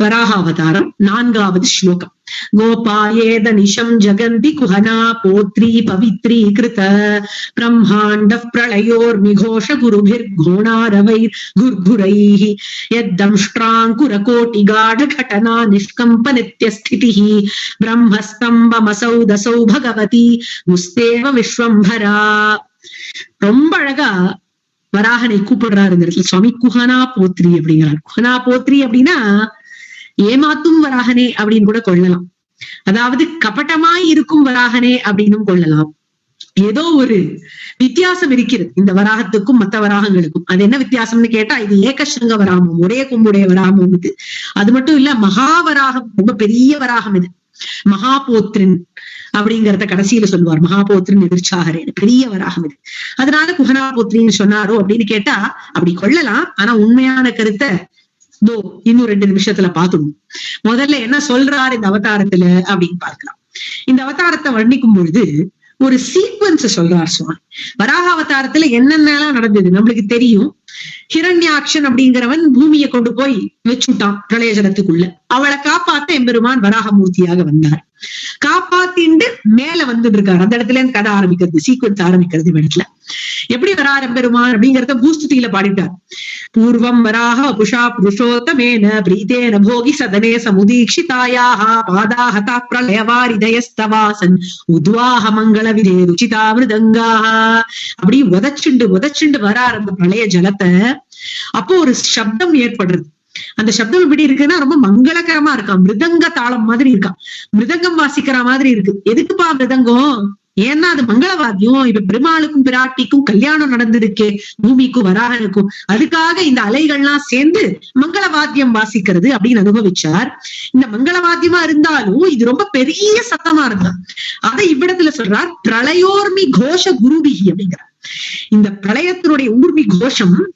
வராகாவதாரம் நான்காவது ஸ்லோகம். கோபாயேத நிஷம் ஜகந்தி குஹனா போத்ரி பவித்ரி கிருத பிரம்மாண்ட பிரளயோர் மிகோஷ குருபிர் கோணாரவை குர்குரை யத்தம்ஷ்டாங்குர கோட்டி காட கடனா நிஷ்கம்ப நித்தியஸ்திதி பிரம்மஸ்தம்பமசௌ தசௌ பகவதி. முஸ்தேவ விஸ்வம்பரா. ரொம்ப அழகா வராகனை கூப்பிடுறாரு இந்த இடத்துல. சுவாமி குஹனா போத்ரி அப்படிங்கிறார். குஹனா போத்ரி அப்படின்னா ஏமாத்தும் வராகனே அப்படின்னு கூட கொள்ளலாம். அதாவது கபட்டமாய் இருக்கும் வராகனே அப்படின்னும் கொள்ளலாம். ஏதோ ஒரு வித்தியாசம் இருக்கிறது. இந்த வராகத்துக்கும் மத்த வராகங்களுக்கும். அது என்ன வித்தியாசம்னு கேட்டா இது ஏகசங்க வராமம் ஒரே கும்புடைய வராமம் இது. அது மட்டும் இல்ல மகாவராகம் ரொம்ப பெரிய வராகம் இது. மகாபோத்ரின் அப்படிங்கிறத கடைசியில சொல்லுவார் மகாபோத்ரின் எதிர்ச்சாகரேன் பெரிய வராகம் இது. அதனால குஹனாபோத்ரின்னு சொன்னாரோ அப்படின்னு கேட்டா அப்படி கொள்ளலாம். ஆனா உண்மையான கருத்தை இதோ இன்னும் ரெண்டு நிமிஷத்துல பாத்துடும் முதல்ல என்ன சொல்றாரு இந்த அவதாரத்துல அப்படின்னு பார்க்கலாம். இந்த அவதாரத்தை வர்ணிக்கும் பொழுது ஒரு சீக்வன்ஸ் சொல்றார் சுவாமி. வராக அவதாரத்துல என்னென்னலாம் நடந்தது நம்மளுக்கு தெரியும். ஹிரண்யாக்ஷன் அப்படிங்கிறவன் பூமியை கொண்டு போய் வச்சுட்டான் பிரளயஜலத்துக்குள்ள. அவளை காப்பாத்த எம்பெருமான் வராகமூர்த்தியாக வந்தார். காப்பாத்திண்டு மேல வந்துட்டு இருக்காரு. அந்த இடத்துல இருந்து கதை ஆரம்பிக்கிறது சீக்வன்ஸ் ஆரம்பிக்கிறது இந்த இடத்துல. எப்படி வரார் பெருமான் அப்படிங்கறத பூஸ்துதியில பாடிட்டார். பூர்வம் வராக புஷா புருஷோத்தமேன பிரீதேன போகி சதனே சமுதீக்ஷிதாயாக பாதாஹதா பிரளயவாரிதயஸ்தவாசன். உத்வாக மங்கள விதே ருச்சிதா மிருதங்காக அப்படி உதச்சுண்டு உதச்சுண்டு வரார் அந்த பிரளய ஜலத்தை. அப்போ ஒரு சப்தம் ஏற்படுறது. அந்த சப்தம் எப்படி இருக்குன்னா ரொம்ப மங்களகரமா இருக்கான். மிருதங்க தாளம் மாதிரி இருக்கான். மிருதங்கம் வாசிக்கிற மாதிரி இருக்கு. எதுக்குப்பா மிருதங்கம்? ஏன்னா அது மங்களவாத்தியம் இப்ப பெருமாளுக்கும் பிராட்டிக்கும் கல்யாணம் நடந்திருக்கே பூமிக்கும் வராகனுக்கும். அதுக்காக இந்த அலைகள்லாம் சேர்ந்து மங்களவாத்தியம் வாசிக்கிறது அப்படின்னு அனுபவிச்சார். இந்த மங்களவாத்தியமா இருந்தாலும் இது ரொம்ப பெரிய சத்தமா இருந்தா அதை இவ்விடத்துல சொல்றார் பிரளயோர்மி கோஷ குருபிகி அப்படிங்கிறார். இந்த பிரளயத்தினுடைய ஊர்மி கோஷம்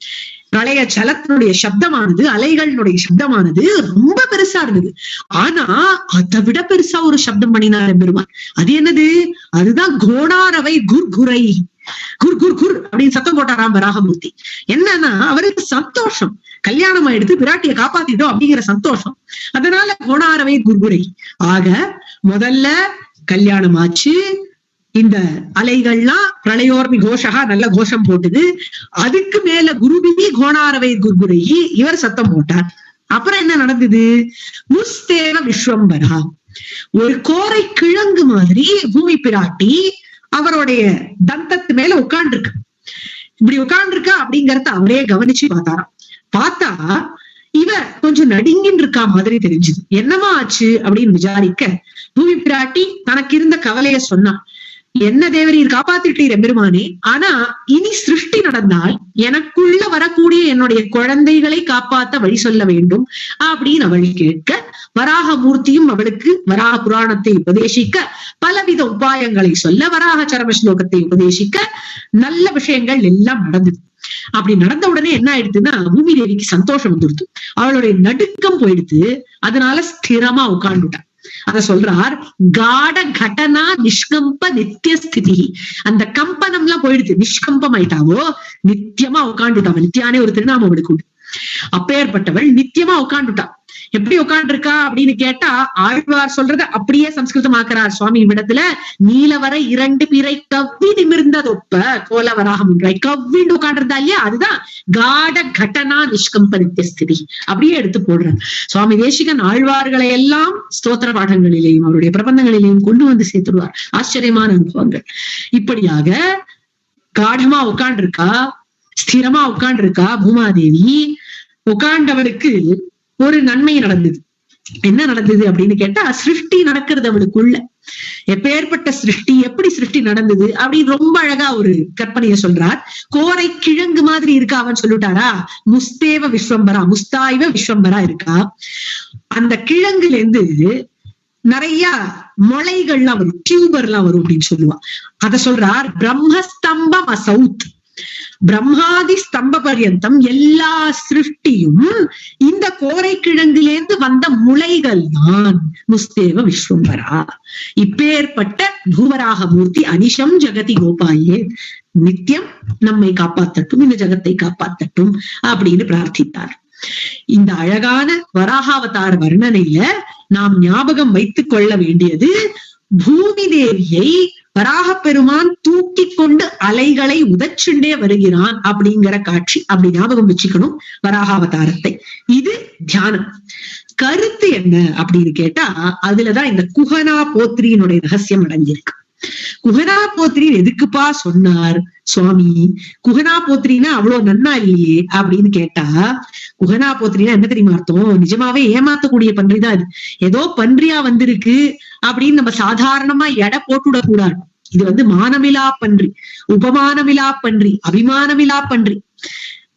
பிரளய ஜலத்தினுடைய சப்தமானது அலைகளினுடைய சப்தமானது ரொம்ப பெருசா இருந்தது. ஆனா அதை விட பெருசா ஒரு சப்தம் பண்ணினார் பெருமான். அது என்னது? அதுதான் கோடாரவை குர்குரை. குர் குர் குர் அப்படின்னு சத்தம் போட்டாராம் வராகமூர்த்தி. என்னன்னா அவருக்கு சந்தோஷம். கல்யாணம் ஆயிடுத்து பிராட்டியை காப்பாத்திட்டோம் அப்படிங்கிற சந்தோஷம். அதனால கோணாரவை குர்குரை. ஆக முதல்ல கல்யாணம் ஆச்சு. இந்த அலைகள்லாம் பிரளயோர்மி கோஷகா நல்ல கோஷம் போட்டுது. அதுக்கு மேல குருபினி கோணாரவை குர்குரையி இவர் சத்தம் போட்டார். அப்புறம் என்ன நடந்தது? முஸ்தேவ விஸ்வம்பரா. ஒரு கோரை கிழங்கு மாதிரி பூமி பிராட்டி அவருடைய தந்தத்து மேல உட்காண்டிருக்கு இப்படி உட்காண்டிருக்கா அப்படிங்கறத அவரே கவனிச்சு பார்த்தாராம். பார்த்தா இவ கொஞ்சம் நடுங்கின்னு இருக்கா மாதிரி தெரிஞ்சுது. என்னமா ஆச்சு அப்படின்னு விசாரிக்க பூமி பிராட்டி தனக்கு இருந்த கவலைய சொன்னான். என்ன தேவரீர் காப்பாத்திட்டீர் பெருமானே ஆனா இனி சிருஷ்டி நடந்தால் எனக்குள்ள வரக்கூடிய என்னுடைய குழந்தைகளை காப்பாத்த வழி சொல்ல வேண்டும் அப்படின்னு அவள் கேட்க வராக மூர்த்தியும் அவளுக்கு வராக புராணத்தை உபதேசிக்க பலவித உபாயங்களை சொல்ல வராக சரம ஸ்லோகத்தை உபதேசிக்க நல்ல விஷயங்கள் எல்லாம் நடந்தது. அப்படி நடந்த உடனே என்ன ஆயிடுதுன்னா பூமி தேவிக்கு சந்தோஷம் வந்துடுது. அவளுடைய நடுக்கம் போயிடுது. அதனால ஸ்திரமா உட்கார்ந்துட்டான் அத சொல்றார் காட கடனா நிஷ்கம்ப நித்திய ஸ்திதி அந்த கம்பனம் எல்லாம் போயிடுது. நிஷ்கம்பம் ஆயிட்டாவோ நித்தியமா உட்காந்துட்டாவ நித்தியானே ஒரு திருநாமம் அவளுக்கு உண்டு. அப்பேற்பட்டவள் நித்தியமா உட்காந்துட்டா எப்படி உட்காந்துருக்கா அப்படின்னு கேட்டா ஆழ்வார் சொல்றத அப்படியே சம்ஸ்கிருதமாக்குறார் சுவாமி இடத்துல நீலவர இரண்டு பிறை கவ்வி நிமிர்ந்ததொப்ப கோலவராகம் முன்றாய் கவ்வின்னு உட்காண்டிருந்தா இல்லையா? அதுதான் காட கடனா நிஷ்கம்ப ஸ்திதி. அப்படியே எடுத்து போடுறார். சுவாமி தேசிகன் ஆழ்வார்களை எல்லாம் ஸ்தோத்திர பாடங்களிலேயும் அவருடைய பிரபந்தங்களிலேயும் கொண்டு வந்து சேர்த்துடுவார் ஆச்சரியமான அனுபவங்கள். இப்படியாக காடமா உட்காண்டிருக்கா ஸ்திரமா உட்காண்டிருக்கா பூமாதேவி? உட்காண்டவளுக்கு ஒரு நன்மை நடந்தது. என்ன நடந்தது அப்படின்னு கேட்டா சிருஷ்டி நடக்கிறது அவளுக்குள்ள. எப்பேற்பட்ட சிருஷ்டி எப்படி சிருஷ்டி நடந்தது அப்படின்னு ரொம்ப அழகா ஒரு கற்பனைய சொல்றார். கோரை கிழங்கு மாதிரி இருக்கா அவன் சொல்லிட்டாரா? முஸ்தேவ விஸ்வம்பரா முஸ்தாய்வ விஸ்வம்பரா இருக்கா? அந்த கிழங்குல இருந்து நிறைய முளைகள்லாம் வரும் டியூபர்லாம் வரும் அப்படின்னு சொல்லுவா. அத சொல்றார் பிரம்மஸ்தம்பம் அசௌத். பிரம்மாதி ஸ்தம்ப பர்யந்தம் எல்லா சிருஷ்டியும் இந்த கோரை கிழங்கிலேந்து வந்த முளைகள் தான் முஸ்தேவ விஸ்வம்பரா. இப்பேற்பட்ட பூவராக மூர்த்தி அனிஷம் ஜெகதி கோபாயே நித்தியம் நம்மை காப்பாத்தட்டும் இந்த ஜகத்தை காப்பாத்தட்டும் அப்படின்னு பிரார்த்தித்தார். இந்த அழகான வராகாவதார வர்ணனையில நாம் ஞாபகம் வைத்துக் கொள்ள வேண்டியது பூமி தேவியை வராக பெருமான் தூக்கி கொண்டு அலைகளை உதச்சுண்டே வருகிறான் அப்படிங்கிற காட்சி அப்படி ஞாபகம் வச்சுக்கணும் வராக அவதாரத்தை இது தியானம். கருத்து என்ன அப்படின்னு கேட்டா அதுலதான் இந்த குஹனா போத்ரியினுடைய ரகசியம் அடைஞ்சிருக்கு குகனா போத்ரி எதுக்குப்பா சொன்னார்? சுவாமி குஹனா போத்ரினா அவ்வளவு நன்னா இல்லையே அப்படின்னு கேட்டா குஹனா போத்திரின்னா என்ன தெரியுமா அர்த்தம்? நிஜமாவே ஏமாத்தக்கூடிய பன்றி தான் இது ஏதோ பன்றியா வந்திருக்கு அப்படின்னு நம்ம சாதாரணமா எடை போட்டுவிட கூடாது இது வந்து மானமிலா பன்றி உபமானமிலா பன்றி அபிமானமிலா பன்றி.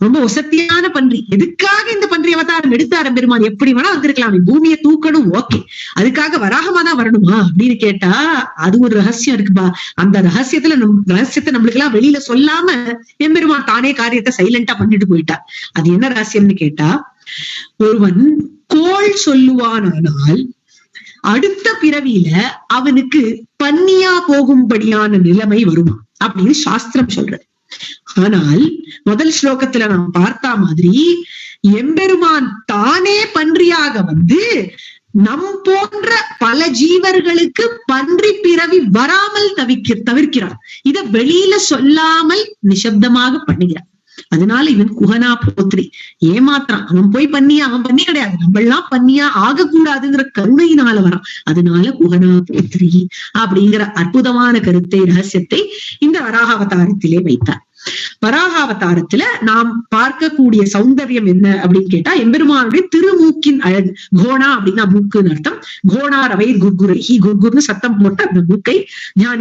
ரொம்ப ஒசத்தியான பன்றி. எதுக்காக இந்த பன்றி அவதாரம் எடுத்தார பெருமான் எப்படி வேணா வந்திருக்கலாம். பூமியை தூக்கணும் ஓகே. அதுக்காக வராகமா தான் வரணுமா? அப்படின்னு கேட்டா அது ஒரு ரகசியம் இருக்குப்பா. அந்த ரகசியத்துல நம் ரகசியத்தை நம்மளுக்கு எல்லாம் வெளியில சொல்லாம எம்பெருமான் தானே காரியத்தை சைலண்டா பண்ணிட்டு போயிட்டா. அது என்ன ரகசியம்னு கேட்டா ஒருவன் கோள் சொல்லுவானானால் அடுத்த பிறவியில அவனுக்கு பன்னியா போகும்படியான நிலைமை வருமா? அப்படின்னு சாஸ்திரம் சொல்றது. ஆனால் முதல் ஸ்லோகத்துல நாம் பார்த்தா மாதிரி எம்பெருமான் தானே பன்றியாக வந்து நம் போன்ற பல ஜீவர்களுக்கு பன்றி பிறவி வராமல் தவிக்க தவிர்க்கிறார். இத வெளியில சொல்லாமல் நிசப்தமாக பண்ணுகிறார். அதனால இவன் குஹனா போத்ரி ஏமாத்துறான் அவன் போய் பண்ணியா? அவன் பண்ணி கிடையாது. நம்ம எல்லாம் பண்ணியா? ஆகக்கூடாதுங்கிற கருணையினால வரான். அதனால குஹனா போத்ரி அப்படிங்கிற அற்புதமான கருத்தை ரகசியத்தை இந்த வராகாவதாரத்திலே வைத்தார். வராகாவதாரத்துல நாம் பார்க்கக்கூடிய சௌந்தரியம் என்ன அப்படின்னு கேட்டா எம்பெருமானுடைய திருமூக்கின் அழகு. கோணா அப்படின்னா மூக்குன்னு அர்த்தம். கோணா ரவை குர்குரை. ஹி குர்குர்னு சத்தம் போட்டு அந்த மூக்கை ஞானி